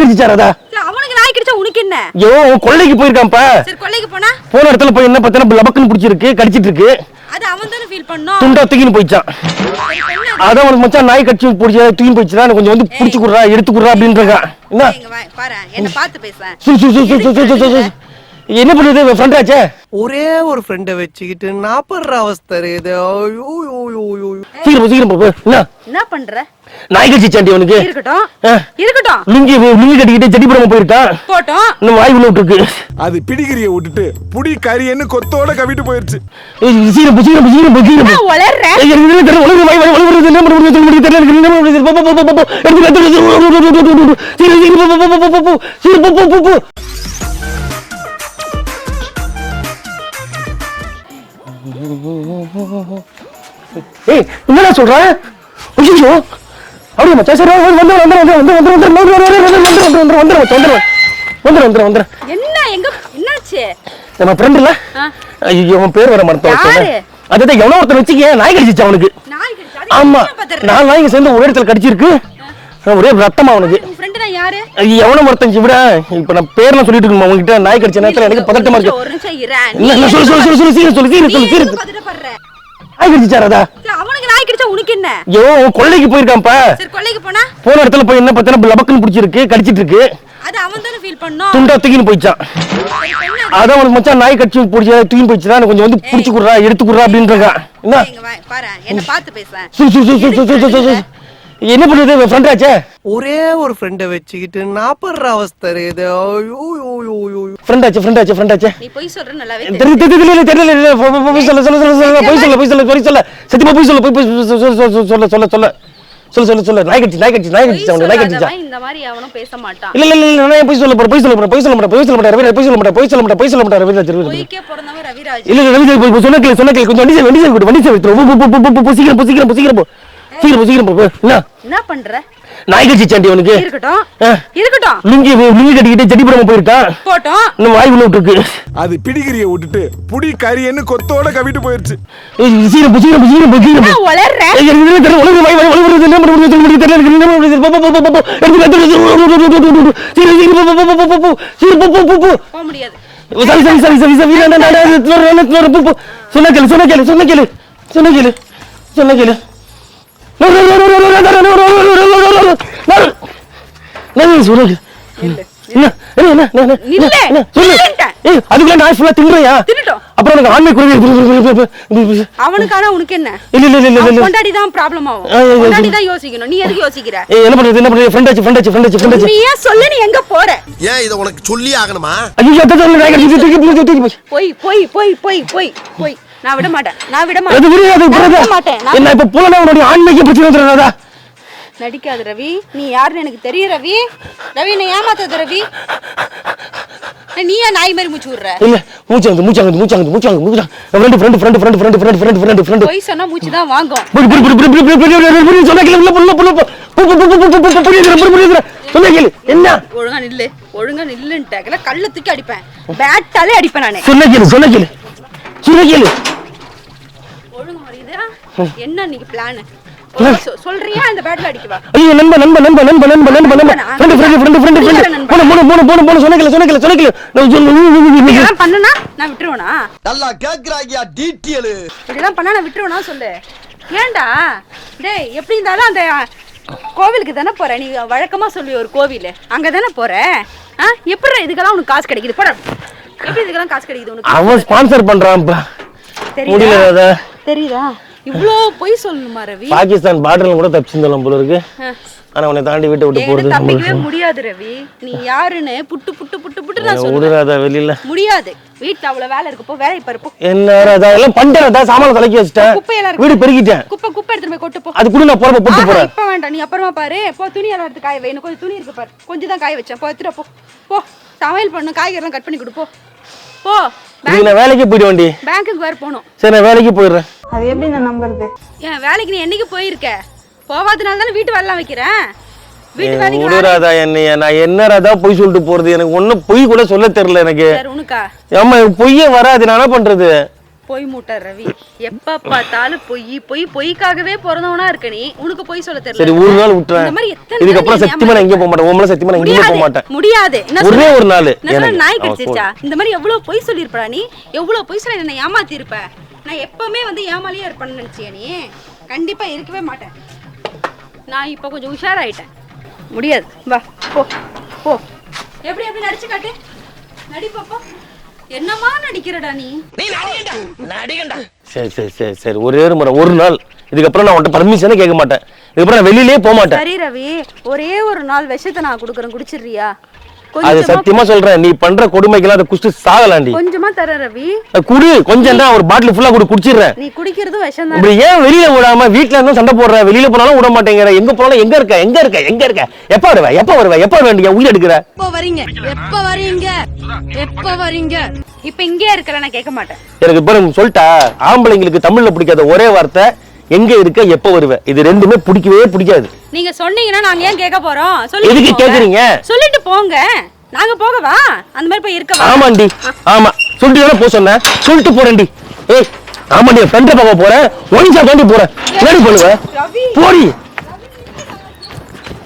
நாய் இல்ல, அவனுக்கு நாய் கிடைச்சா உனக்கு என்ன? ஐயோ அவன் கொள்ளைக்கு போயிருக்கான்ப்பா. சரி கொல்லைக்கு போனா? போன இடத்துல போய் என்ன பார்த்தா லபக்குன்னு பிடிச்சிருக்கு கடிச்சிட்டு இருக்கு. அது அவன் தானே ஃபீல் பண்ணோம். துண்டா தூக்கின்னு போயிச்சான். மச்சான் நாய் கடிச்சு பிடிச்சி தூக்கி போயிடுச்சுனா கொஞ்சம் வந்து பிடிச்சி குடுறா எடுத்து குடுறா அப்படின்றா என்ன? பாரு என்ன பார்த்து. என்ன பண்ணுது ஃப்ரெண்டாச்சே ஒரே ஒரு ஃப்ரெண்டை வச்சுக்கிட்டு நான் படுற அவஸ்த இது ஐயோ ஐயோ ஐயோ சீக்கிரம் சீக்கிரம் பாப்பு என்ன என்ன பண்ற நாய் கட்சி சாண்டி உனக்கு இருக்கட்டும் இருக்கட்டும் லுங்கி லுங்கி கட்டிக்கிட்டு செடி படமா போயிருக்கான் போட்டோம் இன்னும் வாய் உள்ள விட்டுருக்கு அது பிடிகிரிய விட்டுட்டு புடி கரியன்னு கொத்தோட கவிட்டு போயிருச்சு சீக்கிரம் சீக்கிரம் சீக்கிரம் சீக்கிரம் வளர்ற வளர்ற வாய் வாய் வளர்றது என்ன பண்ணுறது சொல்ல முடியல தெரியல என்ன பண்ணுறது போ போ போ போ எடுத்து எடுத்து சீக்கிரம் சீக்கிரம் போ போ போ போ சீக்கிரம் போ போ போ ஏய், என்னடா சொல்ற ஐயோ அப்படியே மச்சான் சரி வந்து வந்து வந்து வந்து வந்து வந்து வந்து வந்து வந்து வந்து வந்து வந்து வந்து வந்து வந்து வந்து வந்து வந்து என்ன எங்க என்னாச்சு நம்ம ஃப்ரெண்ட் இல்ல. ஐயோ அவன் பேர் வர மறந்து யாரு? அதுதான் எவனோ ஒருத்தர் வச்சுக்க நாய் கடிச்சிச்சு அவனுக்கு நாய் ஆமா? நாலு நாய்ங்க சேர்ந்து ஒரே இடத்துல கடிச்சிருக்கு ஒரே ரத்தமா அவனுக்கு நான் எவனோ ஒருத்தன் விட இப்ப நான் பேர்லாம் சொல்லிட்டு இருக்கணும் உங்ககிட்ட நாய் கடிச்ச நேரத்துல எனக்கு பதட்டமா இருக்கு சொல்லு சொல்லு சொல்லு சொல்லு சீக்கிரம் சொல்லு நாய் ராதா இல்ல, அவனுக்கு நாய் கிடைச்சா உனக்கு என்ன ஐயோ அவன் கொள்ளைக்கு போயிருக்கான்ப்பா. சரி கொல்லைக்கு போனா? போன இடத்துல போய் என்ன பார்த்தா லபக்குன்னு பிடிச்சிருக்கு கடிச்சிட்டு இருக்கு. அது அவன் தானே ஃபீல் பண்ணோம். துண்டா தூக்கின்னு போயிச்சான். அதான் உனக்கு மச்சான் நாய் கடிச்சு பிடிச்சி தூக்கி போயிடுச்சுனா கொஞ்சம் வந்து பிடிச்சி குடுறா எடுத்து குடுறா அப்படின்றா என்ன? பாரு என்ன பார்த்து பேசுறேன். என்ன பண்றது ஃப்ரெண்ட் ஆச்சே? ஒரே ஒரு ஃப்ரெண்டை வச்சுக்கிட்டு நான் படுற அவஸ்தை இது ஃப்ரெண்ட் ஆச்சு ஃப்ரெண்ட் ஆச்சு ஃப்ரெண்ட் ஆச்சு? நீ பொய் சொல்ற நல்லாவே தெரியல தெரியல தெரியல சொல்ல சொல்ல சொல்ல சொல்ல போய் சொல்ல போய் சொல்ல பொய் சொல்ல. சத்தியமா பொய் சொல்ல பொய் சொல்ல சொல்ல சொல்ல சொல்ல சொல்ல சொல்ல சொல்ல. நாய் கட்சி நாய் கட்சி நாய் கட்சி இந்த மாதிரி அவனும் பேச மாட்டான். இல்ல இல்ல இல்ல நான் போய் சொல்ல போறேன்? போய் சொல்ல போறேன் போய் சொல்ல மாட்டேன் போய் சொல்ல மாட்டேன் போய் சொல்ல மாட்டேன் போய் சொல்ல மாட்டேன் போய் சொல்ல மாட்டேன் ரவிராஜ் ரவிராஜ் பிறந்தவன் ரவிராஜ். இல்ல ரவிராஜ் சொன்னக்கே சொன்னக்கே கொஞ்சம் வண்டி வண்டி விட்டு வண்டி விட்டு ரொம்ப சீக்கிரம் சீக்கிரம் சீக்கிரம் போ. சீக்கிரம் சீக்கிரம் போ என்ன என்ன பண்ற நாய் கட்சி சண்டி உனக்கு இருக்கட்டும் இருக்கட்டும் லுங்கி லுங்கி கட்டிக்கிட்டு செடி போடாம போயிருக்கா போட்டோம் இன்னும் வாய் விட்டு அது பிடிகிரிய விட்டுட்டு புடி கறியன்னு கொத்தோட கவிட்டு போயிருச்சு சீக்கிரம் சீக்கிரம் சீக்கிரம் சீக்கிரம் வளர்ற சரி சரி சரி சரி சரி சொன்ன கேளு சொன்ன கேளு சொன்ன கேளு சொன்ன கேளு அதுக்குள்ள நான் ஃபுல்லா திங்குறியா அப்புறம் எனக்கு ஆண்மை குறைவு அவனுக்கான உனக்கு என்ன இல்ல இல்ல இல்ல இல்ல இல்ல கொண்டாடி தான் ப்ராப்ளம் ஆகும் கொண்டாடி தான் யோசிக்கணும் நீ எதுக்கு யோசிக்கிற ஏய் என்ன பண்றது என்ன பண்றது ஃப்ரெண்ட் ஆச்சு ஃப்ரெண்ட் ஆச்சு ஃப்ரெண்ட் ஆச்சு ஃப்ரெண்ட் ஆச்சு நீ ஏன் சொல்லு நீ எங்க போற ஏன் இதை உனக்கு சொல்லி ஆகணுமா ஐயோ அதான் சொல்லு நாய் கடிச்சு தூக்கி தூக்கி தூக்கி போய் போய் போய் போய் போய் போய் நான் விட மாட்டேன் நான் விட மாட்டேன் அது நான் விட மாட்டேன் நான் என்ன இப்ப புலனா உன்னுடைய ஆண்மைக்கு பிரச்சனை வந்துடுறதா நடிக்காத ரவி நீ யாருன்னு எனக்கு தெரியும் ரவி ரவி என்ன ஏமாத்தாத ரவி நீ ஏன் நாய் மாதிரி மூச்சு விடுற இல்ல மூச்சு வந்து மூச்சு வந்து மூச்சு வந்து மூச்சு வந்து மூச்சு friend friend friend friend friend friend friend friend friend போய் சொன்னா மூச்சு தான் வாங்கும் புடி புடி புடி புடி புடி புடி புடி புடி சொன்னா கேளு உள்ள புள்ள புள்ள பு பு பு பு பு பு புடி புடி புடி சொன்னா கேளு என்ன ஒழுங்கா நில்லு ஒழுங்கா நில்லுன்ட்டு கல்ல தூக்கி அடிப்பேன் பேட்டாலே அடிப்பேன் நானு சொன்னா கேளு சொன்னா கேளு சொன்னா கேளு ஒழுங்கு மரியுதா என்ன நீங்க பிளான் சொல்றியா? இந்த பேட்ல அடிக்கவா? ஐயோ நண்பா நண்பா நண்பா நண்பா நண்பா நண்பா நண்பா. Friend friend friend friend friend. போன போன போன போன போன சொன்னா கேளு சொன்னா கேளு சொன்னா கேளு நான் இதெல்லாம் பண்ணனா? நான் விட்டுருவேனா? நல்லா கேக்குறாங்கயா டீட்டெயிலு இப்படிலாம் பண்ணா நான் விட்டுருவேனா சொல்லு. ஏன்டா? டேய் எப்படி இருந்தாலும் அந்த கோவிலுக்கு தானே போற? நீ வழக்கமா சொல்லி ஒரு கோவில்? அங்க தானே போற? ஆ? எப்படி இதுக்கெல்லாம் உனக்கு காசு கிடைக்குது? போட. எப்படி இதுக்கெல்லாம் காசு கிடைக்குது உனக்கு? அவன் ஸ்பான்சர் பண்றான்ப்பா முடியல தெரியுதா தெரியுதா? இவ்ளோ பொய் சொல்லணுமா ரவி? பாகிஸ்தான் பார்டர்ல கூட தப்பிச்சிருந்தோம் போல இருக்கு. ஆனா உன்னை தாண்டி வீட்டை விட்டு போறது தப்பிக்கவே முடியாது ரவி. நீ யாருன்னு புட்டு புட்டு புட்டு புட்டு நான் விடுறாதா வெளியில? முடியாது. வீட்டுல அவ்வளவு வேலை இருக்கு. போ வேலையை பாரு போ. என்ன ராதா எல்லாம் பண்ணிட்டேன் சாமான தலைக்கி வச்சிட்டேன். குப்பையெல்லாம். வீடு பெருக்கிட்டேன் குப்பை குப்பை எடுத்துட்டு போய் கொட்டு போ. அது கூட நான் போறப்ப போட்டு போறேன். இப்ப வேண்டாம். நீ அப்புறமா பாரு. போ துணி எல்லாம் எடுத்து காய வை. கொஞ்சம் துணி இருக்கு பாரு. கொஞ்சம் தான் காய வச்சேன். போ எடுத்துட்டு வா, போ. போ. சமையல் பண்ணு காய்கறிலாம் கட் பண்ணி கொடு போ. போ. நான் வேலைக்கு போயிட வேண்டி பேங்க்குக்கு வேற போகணும். சரி நான் வேலைக்கு போயிடுறேன். ஏன் வேலைக்கு நீ என்னைக்கு போயிருக்க? போகாதனால தானே வீட்டு வேலைலாம் வைக்கிறேன்? வீட்டு வேலைக்கு விடு ராதா என்னைய. நான் என்ன ராதா பொய் சொல்லிட்டு போறது? எனக்கு ஒண்ணும் பொய் கூட சொல்ல தெரியல எனக்கு. சார் உனக்கா? ஆமா எனக்கு பொய்யே வராது. நான் என்ன பண்றது? பொய் மூட்டை ரவி. எப்ப பார்த்தாலும் பொய் பொய் பொய்க்காகவே பிறந்தவனா இருக்க நீ. உனக்கு பொய் சொல்ல தெரியல. சரி ஒரு நாள் விட்டுறேன். இந்த மாதிரி எத்தனை இதுக்கப்புறம் நாள் நீ சத்தியமா நான் எங்கேயும் போக மாட்டேன். உங்களை சத்தியமா நான் எங்கேயும் போக முடியாது மாட்டேன். முடியாது. என்ன ஒரே சொல்ற? ஒரு நாள். நான். நாய் அவன் கடிச்சிச்சா இந்த மாதிரி எவ்வளவு பொய் சொல்லியிருப்பா நீ? எவ்வளவு பொய் சொல்லி என்ன ஏமாத்தி இருப்ப நான் எப்பவுமே வந்து ஏமாலியா இருப்பேன்னு நினைச்சியா நீ? கண்டிப்பா இருக்கவே மாட்டேன். நான் இப்போ கொஞ்சம் உஷாராயிட்டேன். முடியாது. வா போ போ. எப்படி எப்படி நடிச்சு காட்டு? நடி பாப்பா என்னமா நடிக்கிறடா நீ? சரி சரி சரி சரி. ஒரே ஒரு முறை ஒரு நாள். இதுக்கப்புறம் நான் உன்கிட்ட பர்மிஷனே கேட்க மாட்டேன். இதுக்கப்புறம் நான் வெளியிலே போக மாட்டேன். சரி ரவி. ஒரே ஒரு நாள் விஷத்தை நான் கொடுக்குறேன். குடிச்சிடுறியா? அது சத்தியமா சொல்றேன். நீ பண்ற கொடுமைக்கெல்லாம் அதை குடிச்சு சாகலாண்டி. கொஞ்சமா தர ரவி. குடி கொஞ்சம் தான் ஒரு பாட்டில் ஃபுல்லா கூட குடிச்சிடுறேன். நீ குடிக்கிறதும் விஷம் தான் இப்படி ஏன் வெளியில விடாம வீட்ல இருந்தும் சண்டை போடுற? வெளியில போனாலும் விட மாட்டேங்கிற. எங்க போனாலும் எங்க இருக்க? எங்க இருக்க? எங்க இருக்க? எப்ப வருவ? எப்ப வருவ? எப்ப வருவ உயிர் எடுக்கிற? எப்ப வரீங்க? எப்ப வரீங்க? எப்ப வரீங்க? இப்ப இங்கே இருக்கிற நான் கேட்க மாட்டேன். எனக்கு இப்போ சொல்லிட்டா. ஆம்பளைங்களுக்கு தமிழ்ல பிடிக்காத ஒரே வார்த்தை எங்க இருக்க எப்ப வருவ? இது ரெண்டுமே பிடிக்கவே பிடிக்காது. நீங்க சொன்னீங்கன்னா நாங்க ஏன் கேட்க போறோம்? எதுக்கு சொல்லிட்டு போங்க. கேக்குறீங்க? சொல்லிட்டு போங்க. நாங்க போகவா? அந்த மாதிரி போய் இருக்கவா? ஆமாண்டி ஆமா. சொல்லிட்டு தானே போ சொன்னேன். சொல்லிட்டு போறேன்டி. ஏய் ஆமாண்டி ஃப்ரெண்டை பார்க்க போறேன். ஒன் ஷாட் தாண்டி போறேன். ரவி. போடி.